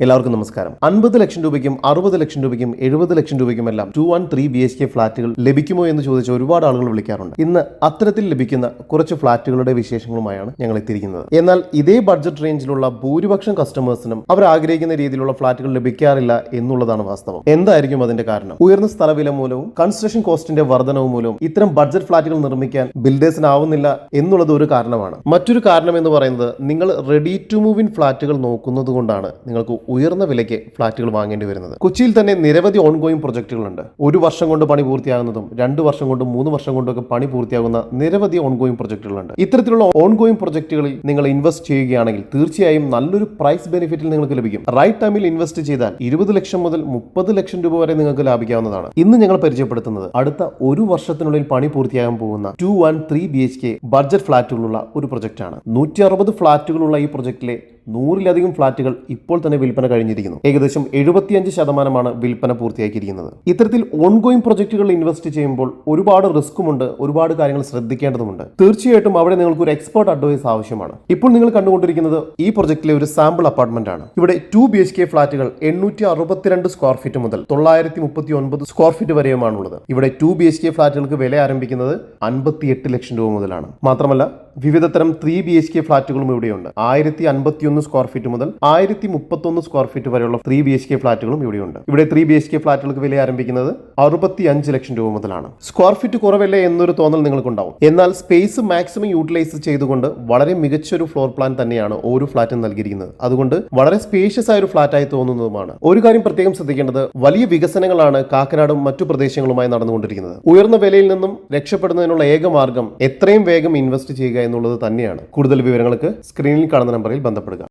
എല്ലാവർക്കും നമസ്കാരം. അൻപത് ലക്ഷം രൂപയ്ക്കും അറുപത് ലക്ഷം രൂപയ്ക്കും എഴുപത് ലക്ഷം രൂപയ്ക്കും എല്ലാം two one three B H K ഫ്ളാറ്റുകൾ ലഭിക്കുമോ എന്ന് ചോദിച്ച ഒരുപാട് ആളുകൾ വിളിക്കാറുണ്ട്. ഇന്ന് അത്തരത്തിൽ ലഭിക്കുന്ന കുറച്ച് ഫ്ളാറ്റുകളുടെ വിശേഷങ്ങളുമായാണ് ഞങ്ങൾ എത്തിയിരിക്കുന്നത്. എന്നാൽ ഇതേ ബഡ്ജറ്റ് റേഞ്ചിലുള്ള ഭൂരിപക്ഷം കസ്റ്റമേഴ്സിനും അവർ ആഗ്രഹിക്കുന്ന രീതിയിലുള്ള ഫ്ളാറ്റുകൾ ലഭിക്കാറില്ല എന്നുള്ളതാണ് വാസ്തവം. എന്തായിരിക്കും അതിന്റെ കാരണം? ഉയർന്ന സ്ഥലവില മൂലവും കൺസ്ട്രക്ഷൻ കോസ്റ്റിന്റെ വർധനവ് മൂലവും ഇത്തരം ബഡ്ജറ്റ് ഫ്ളാറ്റുകൾ നിർമ്മിക്കാൻ ബിൽഡേഴ്സിനാവുന്നില്ല എന്നുള്ളത് ഒരു കാരണമാണ്. മറ്റൊരു കാരണം എന്ന് പറയുന്നത് നിങ്ങൾ റെഡി ടു മൂവ് ഇൻ ഫ്ളാറ്റുകൾ നോക്കുന്നത് കൊണ്ടാണ് നിങ്ങൾക്ക് ഉയർന്ന വിലയ്ക്ക് ഫ്ളാറ്റുകൾ വാങ്ങേണ്ടി വരുന്നത്. കൊച്ചിയിൽ തന്നെ നിരവധി ഓൺഗോയിങ് പ്രൊജക്ടുകളുണ്ട് ഒരു വർഷം കൊണ്ട് പണി പൂർത്തിയാകുന്നതും രണ്ട് വർഷം കൊണ്ടും മൂന്ന് വർഷം കൊണ്ടും ഒക്കെ പണി പൂർത്തിയാകുന്ന നിരവധി ഓൺഗോയിങ് പ്രൊജക്ടുകളുണ്ട് ഇത്തരത്തിലുള്ള ഓൺഗോയിങ് പ്രൊജക്ടുകളിൽ നിങ്ങൾ ഇൻവെസ്റ്റ് ചെയ്യുകയാണെങ്കിൽ തീർച്ചയായും നല്ലൊരു പ്രൈസ് ബെനിഫിറ്റിൽ നിങ്ങൾക്ക് ലഭിക്കും. റൈറ്റ് ടൈമിൽ ഇൻവെസ്റ്റ് ചെയ്താൽ ഇരുപത് ലക്ഷം മുതൽ മുപ്പത് ലക്ഷം രൂപ വരെ നിങ്ങൾക്ക് ലാഭിക്കാവുന്നതാണ്. ഇന്ന് ഞങ്ങൾ പരിചയപ്പെടുത്തുന്നത് അടുത്ത ഒരു വർഷത്തിനുള്ളിൽ പണി പൂർത്തിയാകാൻ പോകുന്ന two one three B H K budget ഫ്ളാറ്റുകളുള്ള ഒരു പ്രൊജക്റ്റാണ് നൂറ്റി അറുപത് ഫ്ളാറ്റുകളുള്ള ഈ പ്രൊജക്റ്റിലെ നൂറിലധികം ഫ്ളാറ്റുകൾ ഇപ്പോൾ തന്നെ വിൽപ്പന കഴിഞ്ഞിരിക്കുന്നു. ഏകദേശം എഴുപത്തിയഞ്ച് ശതമാനമാണ് വിൽപ്പന പൂർത്തിയാക്കിയിരിക്കുന്നത്. ഇത്തരത്തിൽ ഓൺഗോയിങ് പ്രൊജക്ടുകൾ ഇൻവെസ്റ്റ് ചെയ്യുമ്പോൾ ഒരുപാട് റിസ്ക്കുമുണ്ട് ഒരുപാട് കാര്യങ്ങൾ ശ്രദ്ധിക്കേണ്ടതുണ്ട് തീർച്ചയായിട്ടും അവിടെ നിങ്ങൾക്ക് ഒരു എക്സ്പേർട്ട് അഡ്വൈസ് ആവശ്യമാണ്. ഇപ്പോൾ നിങ്ങൾ കണ്ടുകൊണ്ടിരിക്കുന്നത് ഈ പ്രൊജക്റ്റിലെ ഒരു സാമ്പിൾ അപ്പാർട്ട്മെന്റ് ആണ്. ഇവിടെ ടു ബി എച്ച് കെ ഫ്ളാറ്റുകൾ എണ്ണൂറ്റി അറുപത്തിരണ്ട് സ്ക്വയർ ഫീറ്റ് മുതൽ തൊള്ളായിരത്തി മുപ്പത്തി ഒൻപത് സ്ക്വയർ ഫീറ്റ് വരെയുമാണുള്ളത്. ഇവിടെ ടു ബി എച്ച് കെ ഫ്ളാറ്റുകൾക്ക് വില ആരംഭിക്കുന്നത് അൻപത്തി എട്ട് ലക്ഷം രൂപ മുതലാണ്. മാത്രമല്ല വിവിധ തരം ബി എച്ച് കെ ഫ്ളാറ്റുകളും ഇവിടെയുണ്ട്. ആയിരത്തി അൻപത്തിയൊന്ന് സ്ക്വയർ ഫീറ്റ് മുതൽ ആയിരത്തി മുപ്പത്തൊന്ന് സ്ക്വയർ ഫീറ്റ് വരെയുള്ള ത്രീ ബി എച്ച് കെ ഫ്ളാറ്റുകളും ഇവിടെയുണ്ട്. ഇവിടെ ത്രീ ബി എച്ച് കെ ഫ്ളാറ്റുകൾക്ക് വില ആരംഭിക്കുന്നത് അറുപത്തി അഞ്ച് ലക്ഷം രൂപ മുതലാണ്. സ്ക്വയർ ഫീറ്റ് കുറവല്ലേ എന്നൊരു തോന്നൽ നിങ്ങൾക്കുണ്ടാവും. എന്നാൽ സ്പേസ് മാക്സിമം യൂട്ടിലൈസ് ചെയ്തുകൊണ്ട് വളരെ മികച്ച ഒരു ഫ്ലോർ പ്ലാൻ തന്നെയാണ് ഓരോ ഫ്ളാറ്റും നൽകിയിരിക്കുന്നത്. അതുകൊണ്ട് വളരെ സ്പേഷ്യസ് ആയ ഒരു ഫ്ളാറ്റായി തോന്നുന്നതുമാണ്. ഒരു കാര്യം പ്രത്യേകം ശ്രദ്ധിക്കേണ്ടത് വലിയ വികസനങ്ങളാണ് കാക്കനാടും മറ്റു പ്രദേശങ്ങളുമായി നടന്നുകൊണ്ടിരിക്കുന്നത്. ഉയർന്ന വിലയിൽ നിന്നും രക്ഷപ്പെടുന്നതിനുള്ള ഏക മാർഗം എത്രയും വേഗം ഇൻവെസ്റ്റ് ചെയ്യുക എന്നുള്ളത് തന്നെയാണ്. കൂടുതൽ വിവരങ്ങൾക്ക് സ്ക്രീനിൽ കാണുന്ന നമ്പറിൽ ബന്ധപ്പെടുക.